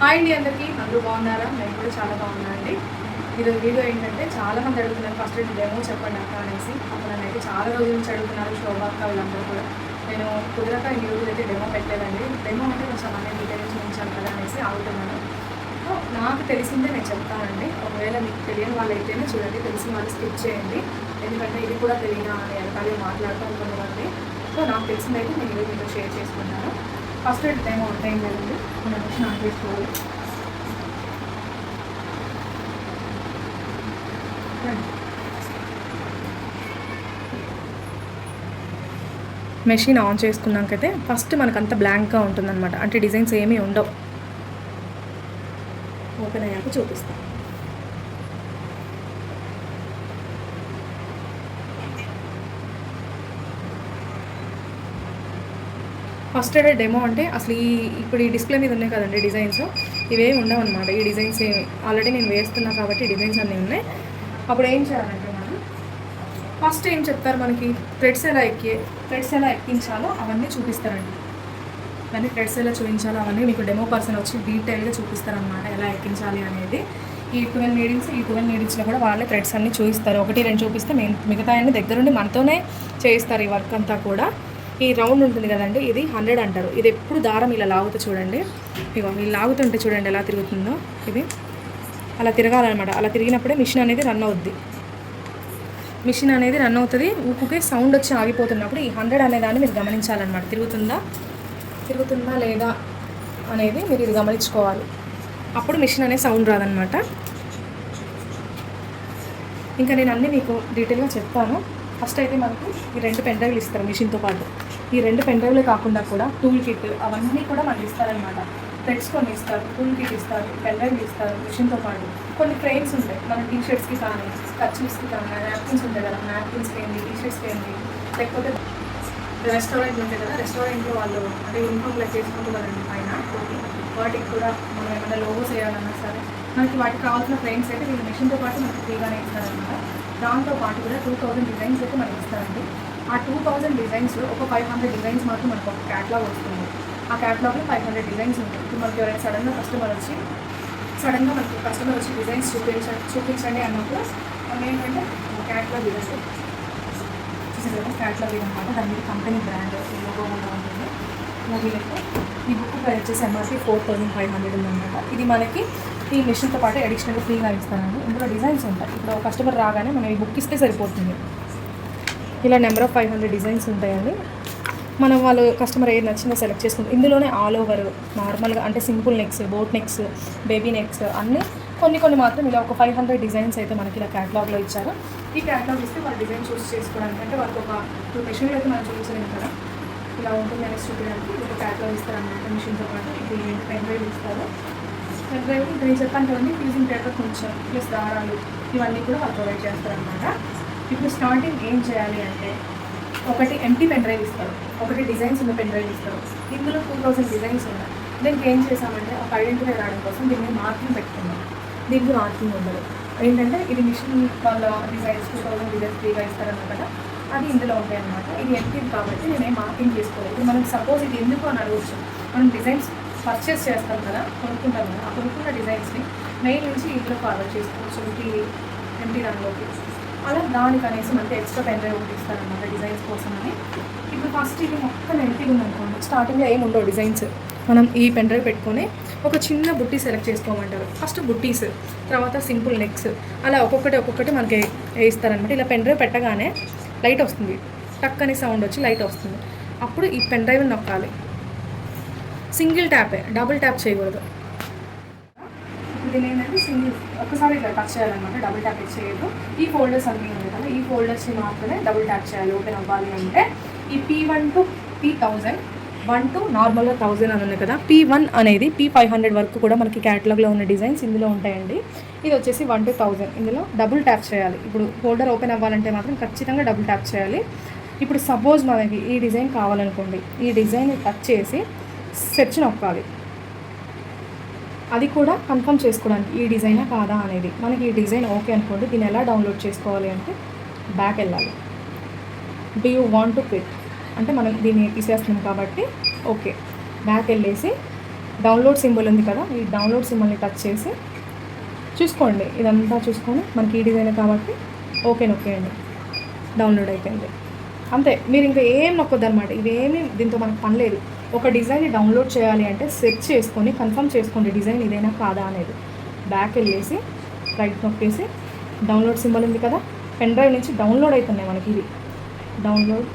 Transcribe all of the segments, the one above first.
Hi అండి అందరికీ. అందరూ బాగున్నారా? నేను కూడా చాలా బాగున్నా అండి ఈరోజు వీడియో ఏంటంటే చాలా మంది అడుగుతున్నారు. ఫస్ట్ డెమో చెప్పండి అక్క అనేసి. అప్పుడు నన్ను చాలా రోజుల నుంచి అడుగుతున్నారు శోభా అక్క వీళ్ళందరూ కూడా. నేను కుదరక ఈ రోజు అయితే డెమో పెట్టలేదండి. డెమో అంటే కొంచెం అన్ని డీటెయిల్స్ ఉంచాను కదా అనేసి ఆగుతున్నాను సో నాకు తెలిసిందే నేను చెప్తానండి. ఒకవేళ మీకు తెలియని వాళ్ళు అయితేనే చూడండి. తెలిసిన వాళ్ళు స్కిప్ చేయండి. ఎందుకంటే ఇది కూడా తెలియదా అని వెనకాలే మాట్లాడుతూ ఉంటుంది సో నాకు తెలిసిందైతే నేను ఈరోజు మీతో షేర్ చేసుకుంటాను. ఫస్ట్ డెమో టైం లేదండి మనం స్నాన్ చేసుకోవాలి. మెషిన్ ఆన్ చేసుకున్నాకైతే ఫస్ట్ మనకు అంత బ్లాంక్గా ఉంటుందన్నమాట. అంటే డిజైన్స్ ఏమీ ఉండవు. ఓపెన్ అయ్యాక చూపిస్తాను ఫస్ట్ డే డెమో అంటే అసలు ఈ ఇప్పుడు ఈ డిస్ప్లే మీద ఉన్నాయి కదండి డిజైన్స్. ఇవే ఉండవు అనమాట ఈ డిజైన్స్ ఏమి ఆల్రెడీ నేను వేస్తున్నా కాబట్టి డిజైన్స్ అన్నీ ఉన్నాయి. అప్పుడు ఏం చేయాలంటే మనం ఫస్ట్ ఏం చెప్తారు మనకి? థ్రెడ్స్ ఎలా ఎక్కి థ్రెడ్స్ ఎలా ఎక్కించాలో అవన్నీ చూపిస్తారండి. అవన్నీ థ్రెడ్స్ ఎలా చూపించాలో అవన్నీ మీకు డెమో పర్సన్ వచ్చి డీటెయిల్గా చూపిస్తారనమాట ఎలా ఎక్కించాలి అనేది. ఈ ట్వెల్వ్ నీడిల్స్ ఈ ట్వెల్వ్ నీడిల్స్లో కూడా వాళ్ళే థ్రెడ్స్ అన్నీ చూపిస్తారు. ఒకటి రెండు చూపిస్తే మిగతా అన్ని దగ్గరుండి మనతోనే చేయిస్తారు ఈ వర్క్ అంతా కూడా. ఈ రౌండ్ ఉంటుంది కదండి ఇది హండ్రెడ్ అంటారు. ఇది ఎప్పుడు దారం ఇలా లాగుతూ చూడండి. ఇగో ఇలా లాగుతుంటే చూడండి ఎలా తిరుగుతుందో ఇది. అలా తిరగాలన్నమాట. అలా తిరిగినప్పుడే మిషన్ అనేది రన్ అవుద్ది. మిషన్ అనేది రన్ అవుతుంది. ఊపుకే సౌండ్ వచ్చి ఆగిపోతున్నప్పుడు ఈ హండ్రెడ్ అనే దాన్ని మీరు గమనించాలన్నమాట. తిరుగుతుందా? తిరుగుతుందా లేదా అనేది మీరు ఇది గమనించుకోవాలి. అప్పుడు మిషన్ అనే సౌండ్ రాదనమాట ఇంకా నేను అన్నీ మీకు డీటెయిల్గా చెప్తాను. ఫస్ట్ అయితే మనకు ఈ రెండు పెన్ డ్రైవ్లు ఇస్తారు మిషన్తో పాటు. ఈ రెండు పెన్ డ్రైవ్లే కాకుండా కూడా టూల్ కిట్ అవన్నీ కూడా మనకి ఇస్తారనమాట థ్రెడ్స్ కొన్ని ఇస్తారు టూల్ కిట్ ఇస్తారు పెన్ డ్రైవ్లు ఇస్తారు మిషన్తో పాటు. కొన్ని ఫ్రేమ్స్ ఉంటాయి. మన టీ షర్ట్స్కి కానీ కర్చీఫ్స్కి కానీ నాప్కిన్స్ ఉంటాయి కదా నాప్కిన్స్కి ఏంటి టీ షర్ట్స్కి ఏంటి లేకపోతే రెస్టారెంట్ ఉంటాయి కదా రెస్టారెంట్లో వాళ్ళు అంటే యూనిఫామ్ లెక్క చేసుకుంటూ కదండి పైన. వాటికి కూడా మనం ఏమైనా లోగోస్ వేయాలన్నా సరే మనకి వాటికి కావాల్సిన ఫ్రేమ్స్ అయితే వీళ్ళు మిషన్తో పాటు మనకి ఫ్రీగానే ఇస్తారనమాట దాంతో పాటు కూడా టూ థౌజండ్ డిజైన్స్ అయితే మనకి ఇస్తారండి. ఆ టూ థౌజండ్ డిజైన్స్లో ఒక ఫైవ్ హండ్రెడ్ డిజైన్స్ మాత్రం మనకు ఒక క్యాట్లాగ్ వస్తుంది. ఆ క్యాట్లాగ్లో ఫైవ్ హండ్రెడ్ డిజైన్స్ ఉంటాయి. ఇప్పుడు మనకి ఎవరైనా సడన్గా కస్టమర్ వచ్చి సడన్గా మనకి కస్టమర్ వచ్చి డిజైన్స్ చూపించండి చూపించండి అన్నప్పుడు మనం ఏంటంటే క్యాట్లాగ్ ఇవ్వండి. చూసేదా క్యాట్లాగ్ అనమాట దాని మీద కంపెనీ బ్రాండ్ లోగో కూడా ఉంటుంది. ఇలా ఈ బుక్ ప్రైస్ వచ్చేసి MRP four thousand five hundred ఉందన్నమాట. ఇది మనకి ఈ మిషన్తో పాటు అడిషనల్గా ఫ్రీగా ఇస్తానండి ఇందులో డిజైన్స్ ఉంటాయి. ఇప్పుడు కస్టమర్ రాగానే మనం ఈ బుక్ ఇస్తే సరిపోతుంది. ఇలా number of five hundred designs ఉంటాయండి. మనం వాళ్ళు కస్టమర్ ఏది నచ్చిందో సెలెక్ట్ చేసుకుంటాం. ఇందులోనే ఆల్ ఓవర్ నార్మల్గా అంటే simple necks boat necks baby necks అన్నీ కొన్ని కొన్ని మాత్రం ఇలా ఒక ఫైవ్ హండ్రెడ్ డిజైన్స్ అయితే మనకి ఇలా క్యాటలాగ్లో ఇచ్చారు. ఈ క్యాటలాగ్ ఇస్తే వాళ్ళు డిజైన్ చూస్ చేసుకోవడానికి అంటే వాళ్ళకి ఒక టూ మెషిన్లు అయితే మనం చూపించలేము కదా. ఇలా ఉంటుంది అనేసి చూపించడానికి ఇది ఒక క్యాటలాగ్ ఇస్తారన్నమాట మిషన్తో పాటు. ఇది పెన్ డ్రైవ్ ఇస్తారు. పెన్ డ్రైవ్ ఇక్కడ నేను చెప్పాను కదండి ఫ్యూజింగ్ పేపర్ కొంచెం ప్లస్ దారాలు ఇవన్నీ కూడా వాళ్ళు ప్రొవైడ్ చేస్తారనమాట ఇప్పుడు స్టార్టింగ్ ఏం చేయాలి అంటే ఒకటి ఎంటీ పెన్ డ్రైవ్ ఇస్తారు ఒకటి డిజైన్స్ ఉన్న పెన్ డ్రైవ్ ఇస్తారు. ఇందులో టూ థౌసండ్ డిజైన్స్ ఉన్నాయి. దీనికి ఏం చేసామంటే ఒక ఐడెంటిఫై రావడం కోసం దీన్ని మార్కింగ్ పెట్టుకున్నాం. దీనికి మార్కింగ్ ఉండదు. ఏంటంటే ఇది మిషన్ వాళ్ళ డిజైన్స్ టూ థౌసండ్ డిజైన్స్ ఫ్రీగా ఇస్తారన్నమాట. కదా అది ఇందులో ఉంటాయి అనమాట ఇది ఎంటీ కాబట్టి నేనే మార్కింగ్ చేసుకోలేదు. ఇప్పుడు మనం సపోజ్ ఇది ఎందుకు అని అడగచ్చు. మనం డిజైన్స్ పర్చేస్ చేస్తాం కదా కొనుక్కుంటాం కదా ఆ కొనుక్కున్న డిజైన్స్ని మెయిల్ నుంచి ఇందులో ఫార్వర్డ్ చేసుకోవచ్చు. ఎంటీ ఎంటీ దానిలోకి. అలా దానికి అనేసి మనకి ఎక్స్ట్రా పెన్ డ్రైవ్ ఒకటి ఇస్తారనమాట డిజైన్స్ కోసం అని. ఇప్పుడు ఫస్ట్ ఇది మొత్తం ఎంటీగా ఉందనుకోండి స్టార్టింగ్లో ఏమి ఉండవు డిజైన్స్ మనం ఈ పెన్ డ్రైవ్ పెట్టుకొని ఒక చిన్న బుట్టి సెలెక్ట్ చేసుకోమంటారు. ఫస్ట్ బుట్టీస్ తర్వాత సింపుల్ నెక్స్ అలా ఒక్కొక్కటి ఒక్కొక్కటి మనకి వేయిస్తారనమాట ఇలా పెన్ డ్రైవ్ పెట్టగానే లైట్ వస్తుంది. టక్కని సౌండ్ వచ్చి లైట్ వస్తుంది. అప్పుడు ఈ పెన్ డ్రైవ్ నొక్కాలి. సింగిల్ ట్యాపే డబుల్ ట్యాప్ చేయకూడదు. ఇది ఏంటంటే సింగిల్ ఒక్కసారి ఇట్లా టచ్ చేయాలన్నమాట డబుల్ ట్యాప్ చేయదు ఈ ఫోల్డర్స్ అన్నీ ఉన్నాయి కదా ఈ ఫోల్డర్స్ని మాత్రమే డబుల్ ట్యాప్ చేయాలి ఓపెన్ అవ్వాలి అంటే ఈ P one two P thousand one two నార్మల్గా థౌజండ్ అని ఉంది కదా పీ వన్ అనేది పీ ఫైవ్ హండ్రెడ్ వరకు కూడా మనకి క్యాటలాగ్లో ఉన్న డిజైన్స్ ఇందులో ఉంటాయండి. ఇది వచ్చేసి వన్ టు థౌజండ్ ఇందులో డబుల్ ట్యాప్ చేయాలి. ఇప్పుడు ఫోల్డర్ ఓపెన్ అవ్వాలంటే మాత్రం ఖచ్చితంగా డబుల్ ట్యాప్ చేయాలి. ఇప్పుడు సపోజ్ మనకి ఈ డిజైన్ కావాలనుకోండి ఈ డిజైన్ టచ్ చేసి సెర్చ్ నొక్కాలి. అది కూడా కన్ఫర్మ్ చేసుకోవడానికి ఈ డిజైనా కాదా అనేది. మనకి ఈ డిజైన్ ఓకే అనుకోండి దీన్ని ఎలా డౌన్లోడ్ చేసుకోవాలి అంటే బ్యాక్ వెళ్ళాలి. Do you want to quit అంటే మనం దీన్ని తీసేస్తున్నాం కాబట్టి ఓకే. బ్యాక్ వెళ్ళేసి డౌన్లోడ్ సింబల్ ఉంది కదా ఈ డౌన్లోడ్ సింబల్ని టచ్ చేసి చూసుకోండి. ఇదంతా చూసుకొని మనకి ఈ డిజైన్ కాబట్టి ఓకే నొక్కేయండి. డౌన్లోడ్ అయిపోయింది. అంతే. మీరు ఇంకా ఏం నొక్కొద్దు అనమాట ఇవేమీ దీంతో మనకు పని లేదు. ఒక డిజైన్ డౌన్లోడ్ చేయాలి అంటే సెర్చ్ చేసుకొని కన్ఫర్మ్ చేసుకోండి డిజైన్ ఇదైనా కాదా అనేది బ్యాక్ వెళ్ళేసి రైట్ నొక్కేసి డౌన్లోడ్ సింబల్ ఉంది కదా పెన్ డ్రైవ్ నుంచి డౌన్లోడ్ అవుతున్నాయి మనకి ఇది డౌన్లోడ్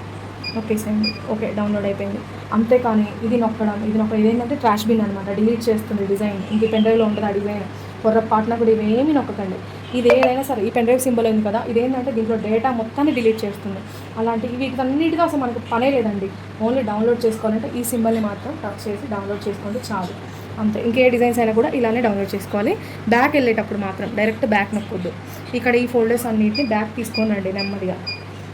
నొక్కేసేయండి. ఓకే డౌన్లోడ్ అయిపోయింది. అంతేకాని ఇది నొక్కడం ఇది నొక్కడం ఇదేంటంటే ట్రాష్ బిన్ అనమాట డిలీట్ చేస్తుంది డిజైన్. ఇంక పెన్ డ్రైవ్లో ఉంటుంది ఆ డిజైన్. పొర్రపాటున కూడా ఇవేమీ నొక్కకండి. ఇది ఏదైనా సరే ఈ పెన్ డ్రైవ్ సింబల్ ఉంది కదా ఇదేంటంటే దీంట్లో డేటా మొత్తాన్ని డిలీట్ చేస్తుంది. అలాంటి ఇవి అన్నిటితో అసలు మనకు పనే లేదండి. ఓన్లీ డౌన్లోడ్ చేసుకోవాలంటే ఈ సింబల్ని మాత్రం టచ్ చేసి డౌన్లోడ్ చేసుకోండి చాలు. అంతే. ఇంకే డిజైన్స్ అయినా కూడా ఇలానే డౌన్లోడ్ చేసుకోవాలి. బ్యాక్ వెళ్ళేటప్పుడు మాత్రం డైరెక్ట్ బ్యాక్ నొక్కొద్దు. ఇక్కడ ఈ ఫోల్డర్స్ అన్నిటిని బ్యాక్ తీసుకోనండి నెమ్మదిగా.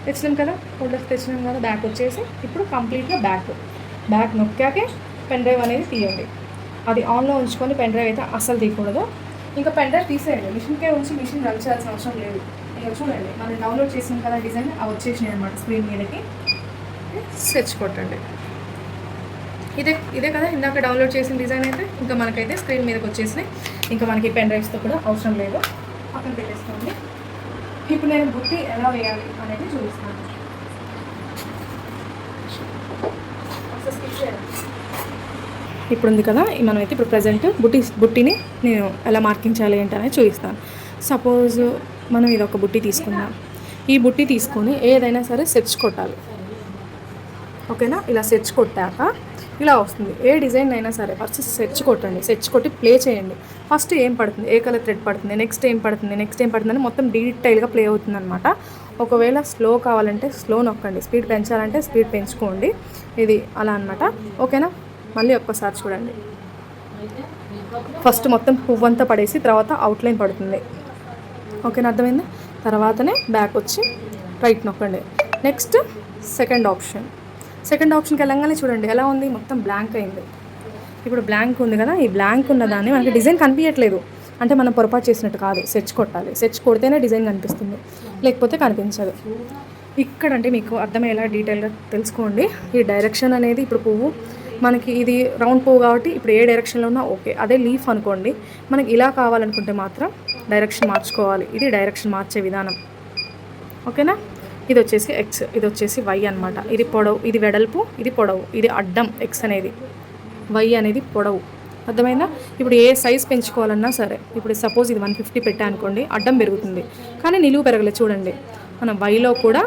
తెచ్చినాం కదా ఫోల్డర్స్ తెచ్చినాం కదా బ్యాక్ వచ్చేసి ఇప్పుడు కంప్లీట్గా బ్యాక్ బ్యాక్ నొక్కాకే పెన్ డ్రైవ్ అనేది తీయండి. అది ఆన్లో ఉంచుకొని పెన్ డ్రైవ్ అయితే అస్సలు తీయకూడదు. ఇంకా పెన్ డ్రైవ్ తీసేయండి. మిషన్కే ఉంచి మిషన్ రన్ చేయాల్సిన అవసరం లేదు. ఇంకా చూడండి మనం డౌన్లోడ్ చేసిన కదా డిజైన్ అవి వచ్చేసినాయి అనమాట స్క్రీన్ మీదకి. సెర్చ్ కొట్టండి. ఇదే ఇదే కదా ఇందాక డౌన్లోడ్ చేసిన డిజైన్ అయితే ఇంకా మనకైతే స్క్రీన్ మీదకి వచ్చేసినాయి. ఇంకా మనకి పెన్ డ్రైవ్స్తో కూడా అవసరం లేదు. పక్కన పెట్టేసుకోండి. ఇప్పుడు నేను బుట్టి ఎలా వేయాలి అనేది చూపిస్తాను ఒకసారి skip చేయండి. ఇప్పుడు ఉంది కదా మనమైతే ఇప్పుడు ప్రజెంట్ బుట్టి బుట్టిని నేను ఎలా మార్కింగ్ చేయాలి ఏంటి అనేది చూపిస్తాను. సపోజ్ మనం ఇది ఒక బుట్టి తీసుకుందాం. ఈ బుట్టి తీసుకొని ఏదైనా సరే సెర్చ్ కొట్టాలి. ఓకేనా? ఇలా సెర్చ్ కొట్టాక ఇలా వస్తుంది. ఏ డిజైన్ అయినా సరే ఫస్ట్ సెర్చ్ కొట్టండి. సెర్చ్ కొట్టి ప్లే చేయండి. ఫస్ట్ ఏం పడుతుంది? ఏ కలర్ థ్రెడ్ పడుతుంది? నెక్స్ట్ ఏం పడుతుంది? నెక్స్ట్ ఏం పడుతుంది? అని మొత్తం డీటెయిల్గా ప్లే అవుతుంది అనమాట ఒకవేళ స్లో కావాలంటే స్లో నొక్కండి. స్పీడ్ పెంచాలంటే స్పీడ్ పెంచుకోండి. ఇది అలా అనమాట ఓకేనా? మళ్ళీ ఒక్కసారి చూడండి. ఫస్ట్ మొత్తం పువ్వంతా పడేసి తర్వాత అవుట్లైన్ పడుతుంది. ఓకేనా అర్థమైంది? తర్వాతనే బ్యాక్ వచ్చి రైట్ నొక్కండి. నెక్స్ట్ సెకండ్ ఆప్షన్ సెకండ్ ఆప్షన్కి వెళ్ళంగానే చూడండి ఎలా ఉంది? మొత్తం బ్లాంక్ అయింది. ఇప్పుడు బ్లాంక్ ఉంది కదా ఈ బ్లాంక్ ఉన్న దాన్ని మనకి డిజైన్ కనిపించట్లేదు. అంటే మనం పొరపాటు చేసినట్టు కాదు సెర్చ్ కొట్టాలి. సెర్చ్ కొడితేనే డిజైన్ కనిపిస్తుంది. లేకపోతే కనిపించదు. ఇక్కడ అంటే మీకు అర్థమయ్యేలా డీటెయిల్గా తెలుసుకోండి. ఈ డైరెక్షన్ అనేది ఇప్పుడు పువ్వు మనకి ఇది రౌండ్ పువ్వు కాబట్టి ఇప్పుడు ఏ డైరెక్షన్లో ఉన్నా ఓకే అదే లీఫ్ అనుకోండి మనకి ఇలా కావాలనుకుంటే మాత్రం డైరెక్షన్ మార్చుకోవాలి. ఇది డైరెక్షన్ మార్చే విధానం. ఓకేనా ఇది వచ్చేసి ఎక్స్ ఇది వచ్చేసి వై అన్నమాట. ఇది పొడవు ఇది వెడల్పు ఇది పొడవు ఇది అడ్డం ఎక్స్ అనేది. వై అనేది పొడవు. అర్థమైందా? ఇప్పుడు ఏ సైజ్ పెంచుకోవాలన్నా సరే ఇప్పుడు సపోజ్ ఇది వన్ ఫిఫ్టీ పెట్టా అనుకోండి అడ్డం పెరుగుతుంది. కానీ నిలువు పెరగలేదు చూడండి. మన వైలో కూడా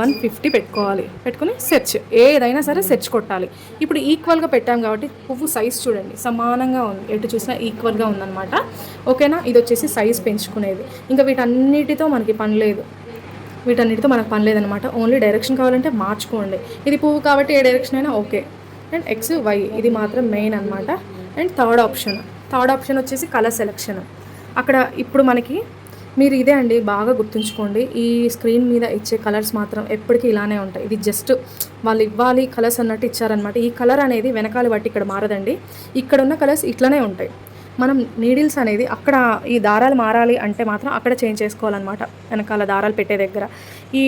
వన్ ఫిఫ్టీ పెట్టుకోవాలి. పెట్టుకుని సెర్చ్ ఏదైనా సరే సెర్చ్ కొట్టాలి. ఇప్పుడు ఈక్వల్గా పెట్టాం కాబట్టి పువ్వు సైజ్ చూడండి. సమానంగా ఉంది. ఎటు చూసినా ఈక్వల్గా ఉందన్నమాట. ఓకేనా? ఇది వచ్చేసి సైజ్ పెంచుకునేది. ఇంకా వీటన్నిటితో మనకి పని లేదు. వీటన్నిటితో మనకు పని లేదనమాట ఓన్లీ డైరెక్షన్ కావాలంటే మార్చుకోండి. ఇది పువ్వు కాబట్టి ఏ డైరెక్షన్ అయినా ఓకే. అండ్ ఎక్స్ వై ఇది మాత్రం మెయిన్ అనమాట and third option third option వచ్చేసి కలర్ సెలెక్షన్ అక్కడ ఇప్పుడు మనకి మీరు ఇదే అండి బాగా గుర్తుంచుకోండి. ఈ స్క్రీన్ మీద ఇచ్చే కలర్స్ మాత్రం ఎప్పటికీ ఇలానే ఉంటాయి. ఇది జస్ట్ వాళ్ళు ఇవ్వాలి కలర్స్ అన్నట్టు ఇచ్చారనమాట ఈ కలర్ అనేది వెనకాల బట్టి ఇక్కడ మారదండి. ఇక్కడ ఉన్న కలర్స్ ఇట్లనే ఉంటాయి. మనం నీడిల్స్ అనేది అక్కడ ఈ దారాలు మారాలి అంటే మాత్రం అక్కడ చేంజ్ చేసుకోవాలన్నమాట. వెనకాల దారాలు పెట్టే దగ్గర. ఈ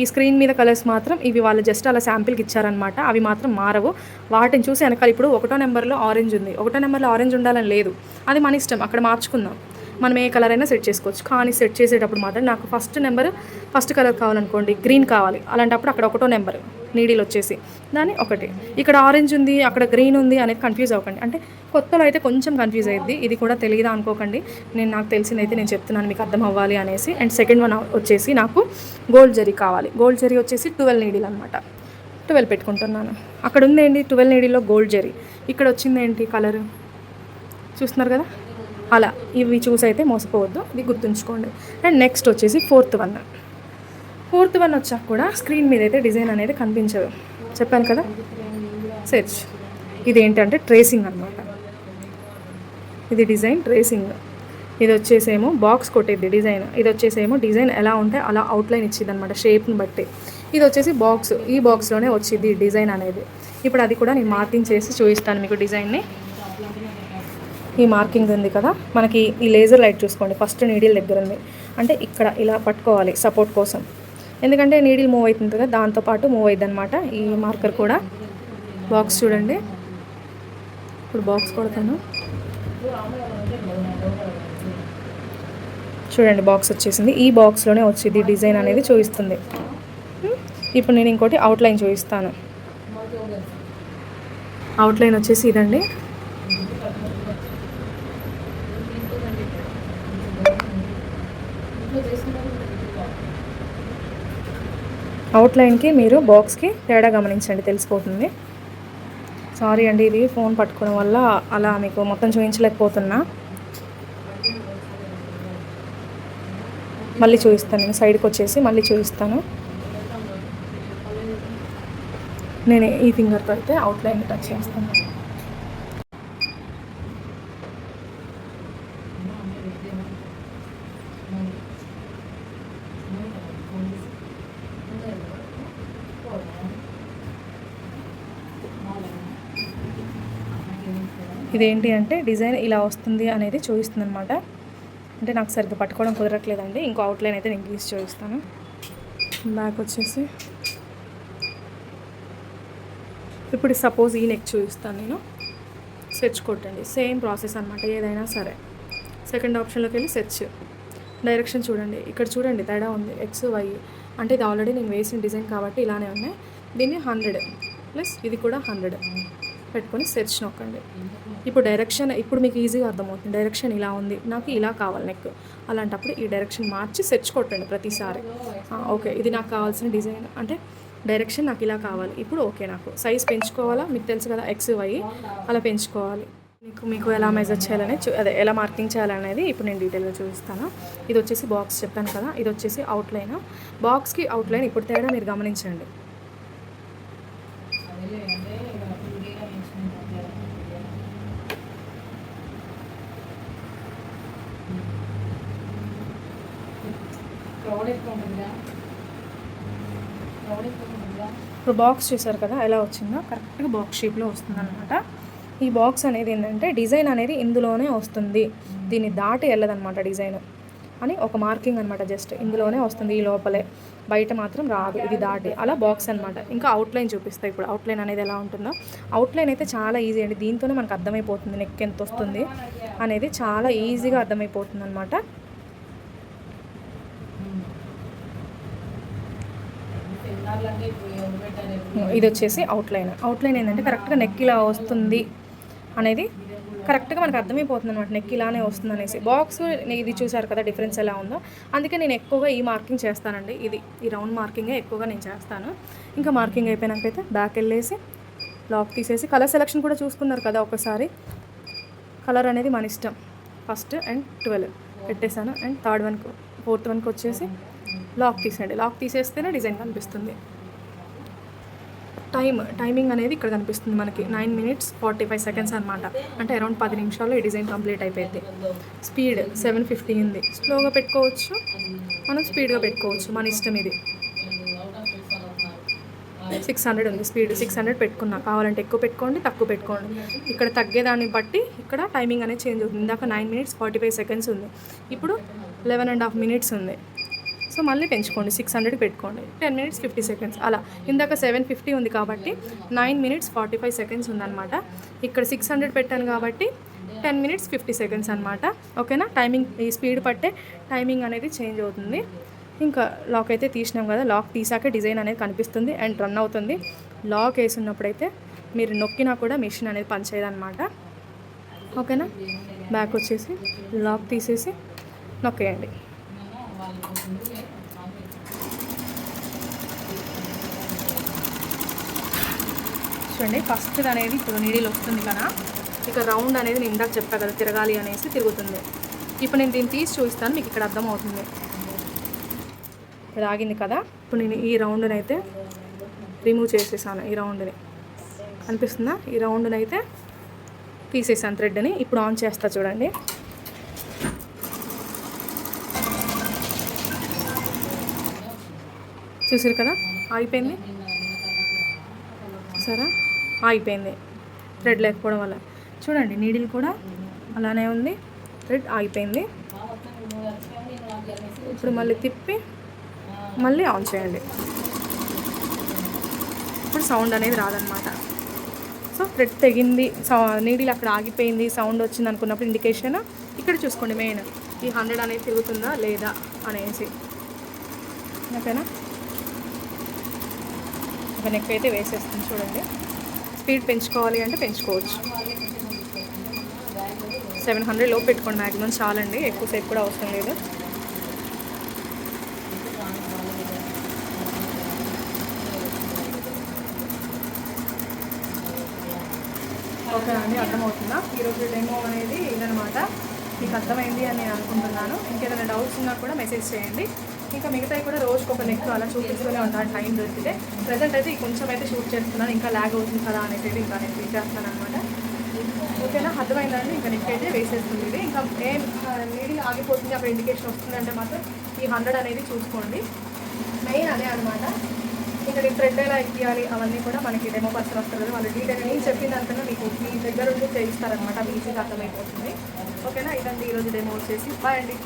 ఈ స్క్రీన్ మీద కలర్స్ మాత్రం ఇవి వాళ్ళు జస్ట్ అలా శాంపిల్కి ఇచ్చారనమాట అవి మాత్రం మారవు. వాటిని చూసి వెనకాల ఇప్పుడు ఒకటో నెంబర్లో ఆరెంజ్ ఉంది. ఒకటో నెంబర్లో ఆరెంజ్ ఉండాలని లేదు. అది మన ఇష్టం. అక్కడ మార్చుకుందాం. మనం ఏ కలర్ అయినా సెట్ చేసుకోవచ్చు. కానీ సెట్ చేసేటప్పుడు మాత్రం నాకు ఫస్ట్ నెంబర్ ఫస్ట్ కలర్ కావాలనుకోండి గ్రీన్ కావాలి. అలాంటప్పుడు అక్కడ ఒకటో నెంబర్ నీడిల్ వచ్చేసి. దాని ఒకటి. ఇక్కడ ఆరెంజ్ ఉంది అక్కడ గ్రీన్ ఉంది అనేది కన్ఫ్యూజ్ అవ్వకండి. అంటే కొత్తలో అయితే కొంచెం కన్ఫ్యూజ్ అయ్యింది ఇది కూడా తెలియదా అనుకోకండి. నేను నాకు తెలిసింది అయితే నేను చెప్తున్నాను మీకు అర్థం అవ్వాలి అనేసి. అండ్ సెకండ్ వన్ వచ్చేసి నాకు గోల్డ్ జరీ కావాలి. గోల్డ్ జరీ వచ్చేసి ట్వెల్వ్ నీడిల్ అనమాట ట్వెల్వ్ పెట్టుకుంటున్నాను. అక్కడ ఉంది ఏంటి ట్వెల్వ్ నీడిల్లో గోల్డ్ జరీ. ఇక్కడ వచ్చింది ఏంటి కలర్ చూస్తున్నారు కదా? అలా ఇవి చూసి అయితే మోసపోవద్దు ఇది గుర్తుంచుకోండి. అండ్ నెక్స్ట్ వచ్చేసి ఫోర్త్ వన్. ఫోర్త్ వన్ వచ్చాక కూడా స్క్రీన్ మీద అయితే డిజైన్ అనేది కనిపించదు. చెప్పాను కదా? సెర్చ్. ఇది ఏంటంటే ట్రేసింగ్ అనమాట ఇది డిజైన్ ట్రేసింగ్. ఇది వచ్చేసేమో బాక్స్ కొట్టేది డిజైన్. ఇది వచ్చేసేమో డిజైన్ ఎలా ఉంటే అలా అవుట్లైన్ ఇచ్చింది అనమాట షేప్ని బట్టి. ఇది వచ్చేసి బాక్స్. ఈ బాక్స్లోనే వచ్చింది డిజైన్ అనేది. ఇప్పుడు అది కూడా నేను మార్కింగ్ చేసి చూపిస్తాను మీకు డిజైన్ని. ఈ మార్కింగ్ ఉంది కదా మనకి ఈ లేజర్ లైట్ చూసుకోండి. ఫస్ట్ నీడిల్ దగ్గర ఉంది. అంటే ఇక్కడ ఇలా పట్టుకోవాలి సపోర్ట్ కోసం. ఎందుకంటే నీడిల్ మూవ్ అవుతుంది కదా దాంతోపాటు మూవ్ అవుతుంది అనమాట ఈ మార్కర్ కూడా. బాక్స్ చూడండి. ఇప్పుడు బాక్స్ కొడతాను. చూడండి బాక్స్ వచ్చేసింది. ఈ బాక్స్లోనే వచ్చింది. డిజైన్ అనేది చూపిస్తుంది. ఇప్పుడు నేను ఇంకోటి అవుట్లైన్ చూపిస్తాను. అవుట్లైన్ వచ్చేసి ఇదండి. అవుట్లైన్కి మీరు బాక్స్కి తేడా గమనించండి తెలిసిపోతుంది. సారీ అండి ఇది ఫోన్ పట్టుకోవడం వల్ల అలా మీకు మొత్తం చూపించలేకపోతున్నా మళ్ళీ చూపిస్తాను నేను సైడ్కి వచ్చేసి మళ్ళీ చూపిస్తాను. నేను ఈ ఫింగర్తో అయితే అవుట్లైన్ టచ్ చేస్తాను. ఇదేంటి అంటే డిజైన్ ఇలా వస్తుంది అనేది చూపిస్తుంది అనమాట అంటే నాకు సరిగ్గా పట్టుకోవడం కుదరట్లేదండి. ఇంకో అవుట్లైన్ అయితే నేను గీసి చూపిస్తాను. బ్యాక్ వచ్చేసి. ఇప్పుడు సపోజ్ ఈ నెక్ చూపిస్తాను నేను. సెర్చ్ కొట్టండి. సేమ్ ప్రాసెస్ అనమాట ఏదైనా సరే. సెకండ్ ఆప్షన్లోకి వెళ్ళి సెర్చ్ డైరెక్షన్ చూడండి. ఇక్కడ చూడండి తేడా ఉంది. ఎక్స్ వై అంటే ఇది ఆల్రెడీ నేను వేసిన డిజైన్ కాబట్టి ఇలానే ఉన్నాయి. దీన్ని హండ్రెడ్ ప్లస్ ఇది కూడా హండ్రెడ్ పెట్టుకొని సెర్చ్ నొక్కండి. ఇప్పుడు డైరెక్షన్ ఇప్పుడు మీకు ఈజీగా అర్థమవుతుంది. డైరెక్షన్ ఇలా ఉంది. నాకు ఇలా కావాలి నెక్ అలాంటప్పుడు ఈ డైరెక్షన్ మార్చి సెర్చ్ కొట్టండి ప్రతిసారి. ఓకే ఇది నాకు కావాల్సిన డిజైన్ అంటే డైరెక్షన్ నాకు ఇలా కావాలి. ఇప్పుడు ఓకే నాకు. సైజ్ పెంచుకోవాలా? మీకు తెలుసు కదా ఎక్స్ వై అలా పెంచుకోవాలి. మీకు మీకు ఎలా మెజర్ చేయాలని చూ అదే ఎలా మార్కింగ్ చేయాలనేది ఇప్పుడు నేను డీటెయిల్గా చూపిస్తాను. ఇది వచ్చేసి బాక్స్ చెప్పాను కదా. ఇది వచ్చేసి అవుట్లైన్ బాక్స్కి అవుట్లైన్ ఇప్పుడు తేడా మీరు గమనించండి. ఇప్పుడు బాక్స్ చూసారు కదా ఎలా వచ్చిందో? కరెక్ట్గా బాక్స్ షేప్లో వస్తుంది అనమాట ఈ బాక్స్ అనేది ఏంటంటే డిజైన్ అనేది ఇందులోనే వస్తుంది. దీన్ని దాటి వెళ్ళదనమాట డిజైన్ అని ఒక మార్కింగ్ అనమాట జస్ట్ ఇందులోనే వస్తుంది ఈ లోపలే. బయట మాత్రం రాదు ఇది దాటి. అలా బాక్స్ అనమాట ఇంకా అవుట్లైన్ చూపిస్తాయి ఇప్పుడు. అవుట్లైన్ అనేది ఎలా ఉంటుందో. అవుట్లైన్ అయితే చాలా ఈజీ అండి. దీంతోనే మనకు అర్థమైపోతుంది నెక్ ఎంత వస్తుంది అనేది చాలా ఈజీగా అర్థమైపోతుంది అనమాట ఇది వచ్చేసి అవుట్లైన్ అవుట్లైన్ ఏంటంటే కరెక్ట్గా నెక్ ఇలా వస్తుంది అనేది కరెక్ట్గా మనకు అర్థమైపోతుంది అనమాట నెక్ ఇలానే వస్తుంది అనేసి. బాక్స్ ఇది చూసారు కదా డిఫరెన్స్ ఎలా ఉందో? అందుకే నేను ఎక్కువగా ఈ మార్కింగ్ చేస్తానండి. ఇది ఈ రౌండ్ మార్కింగే ఎక్కువగా నేను చేస్తాను. ఇంకా మార్కింగ్ అయిపోయినాకైతే బ్యాక్ వెళ్ళేసి లాక్ తీసేసి కలర్ సెలెక్షన్ కూడా చూసుకున్నారు కదా ఒకసారి. కలర్ అనేది మన ఇష్టం. ఫస్ట్ అండ్ ట్వెల్వ్ పెట్టేశాను. అండ్ థర్డ్ వన్ ఫోర్త్ వన్కి వచ్చేసి లాక్ తీసేయండి. లాక్ తీసేస్తేనే డిజైన్ కనిపిస్తుంది. టైం టైమింగ్ అనేది ఇక్కడ కనిపిస్తుంది మనకి. Nine minutes forty five seconds అనమాట అంటే అరౌండ్ పది నిమిషాల్లో ఈ డిజైన్ కంప్లీట్ అయిపోయింది. స్పీడ్ సెవెన్ ఫిఫ్టీ ఉంది. స్లోగా పెట్టుకోవచ్చు. మనం స్పీడ్గా పెట్టుకోవచ్చు. మన ఇష్టం ఇది. సిక్స్ హండ్రెడ్ ఉంది. స్పీడ్ సిక్స్ హండ్రెడ్ పెట్టుకున్నా. కావాలంటే ఎక్కువ పెట్టుకోండి తక్కువ పెట్టుకోండి. ఇక్కడ తగ్గేదాన్ని బట్టి ఇక్కడ టైమింగ్ అనేది చేంజ్ అవుతుంది. ఇందాక nine minutes forty five seconds ఉంది. ఇప్పుడు లెవెన్ అండ్ హాఫ్ మినిట్స్ ఉంది. సో మళ్ళీ పెంచుకోండి. సిక్స్ హండ్రెడ్ పెట్టుకోండి. టెన్ మినిట్స్ ఫిఫ్టీ సెకండ్స్ అలా. ఇందాక సెవెన్ ఫిఫ్టీ ఉంది కాబట్టి nine minutes forty five seconds ఉందన్నమాట. ఇక్కడ సిక్స్ హండ్రెడ్ పెట్టాను కాబట్టి టెన్ మినిట్స్ ఫిఫ్టీ సెకండ్స్ అనమాట ఓకేనా టైమింగ్ ఈ స్పీడ్ పట్టే టైమింగ్ అనేది చేంజ్ అవుతుంది. ఇంకా లాక్ అయితే తీసినాం కదా. లాక్ తీసాక డిజైన్ అనేది కనిపిస్తుంది అండ్ రన్ అవుతుంది. లాక్ వేసున్నప్పుడైతే మీరు నొక్కినా కూడా మిషన్ అనేది పనిచేయదన్నమాట. ఓకేనా? బ్యాక్ వచ్చేసి లాక్ తీసేసి నొక్కేయండి. చూడండి ఫస్ట్ అనేది ఇప్పుడు నీడిల్ వస్తుంది కదా. ఇక రౌండ్ అనేది నేను ఇందాక చెప్పా కదా తిరగాలి అనేసి తిరుగుతుంది. ఇప్పుడు నేను దీన్ని తీసి చూపిస్తాను మీకు ఇక్కడ అర్థమవుతుంది. ఇది ఆగింది కదా ఇప్పుడు నేను ఈ రౌండ్ని అయితే రిమూవ్ చేసేసాను ఈ రౌండ్ని. అనిపిస్తుందా? ఈ రౌండ్ని అయితే తీసేసాను థ్రెడ్ని. ఇప్పుడు ఆన్ చేస్తా చూడండి. చూసారు కదా? ఆగిపోయింది? సరే ఆగిపోయింది. థ్రెడ్ లేకపోవడం వల్ల. చూడండి నీడిల్ కూడా అలానే ఉంది. థ్రెడ్ ఆగిపోయింది. ఇప్పుడు మళ్ళీ తిప్పి మళ్ళీ ఆన్ చేయండి. ఇప్పుడు సౌండ్ అనేది రాదనమాట సో థ్రెడ్ తెగింది నీడిల్ అక్కడ ఆగిపోయింది సౌండ్ వచ్చింది అనుకున్నప్పుడు ఇండికేషన్ ఇక్కడ చూసుకోండి మెయిన్ ఈ హండ్రెడ్ అనేది తిరుగుతుందా లేదా అనేసి. ఓకేనా? ఒక నెక్ అయితే వేసేస్తుంది చూడండి. స్పీడ్ పెంచుకోవాలి అంటే పెంచుకోవచ్చు. సెవెన్ హండ్రెడ్ లోపు పెట్టుకోండి మ్యాక్సిమం చాలండి ఎక్కువసేపు కూడా అవసరం లేదు. ఓకే అండి అర్థమవుతుందా ఈరోజు డెమో అనేది ఇదనమాట మీకు అర్థమైంది అని నేను అనుకుంటున్నాను. ఇంకేదైనా డౌట్స్ ఉన్నా కూడా మెసేజ్ చేయండి. ఇంకా మిగతాయి కూడా రోజుకి ఒక నెక్ అలా చూపిస్తూనే ఉంటాను టైం దొరికితే. ప్రజెంట్ అయితే కొంచెం అయితే షూట్ చేస్తున్నాను ఇంకా ల్యాగ్ అవుతుంది కదా అనేసి ఇంకా నేను చేస్తాను అనమాట ఓకేనా? అర్థమైందండి? ఇంకా నెక్ అయితే వేసేస్తుంది ఇది. ఇంకా ఏం నీడిల్ ఆగిపోతుంది అక్కడ ఇండికేషన్ వస్తుందంటే మాత్రం ఈ హండ్రెడ్ అనేది చూసుకోండి. మెయిన్ అదే అనమాట ఇంకా నీకు థ్రెడ్ ఎలా ఇవ్వాలి అవన్నీ కూడా మనకి డెమో పర్సన్ వస్తారు కదా వాళ్ళు డీటెయిల్ నేను చెప్పినంతనే మీకు మీ దగ్గర ఉండి చేయిస్తారనమాట మీకు ఈజీగా అర్థమైపోతుంది. ఓకేనా ఇదండి ఈరోజు డెమో వచ్చేసి. బాయ్ అండి.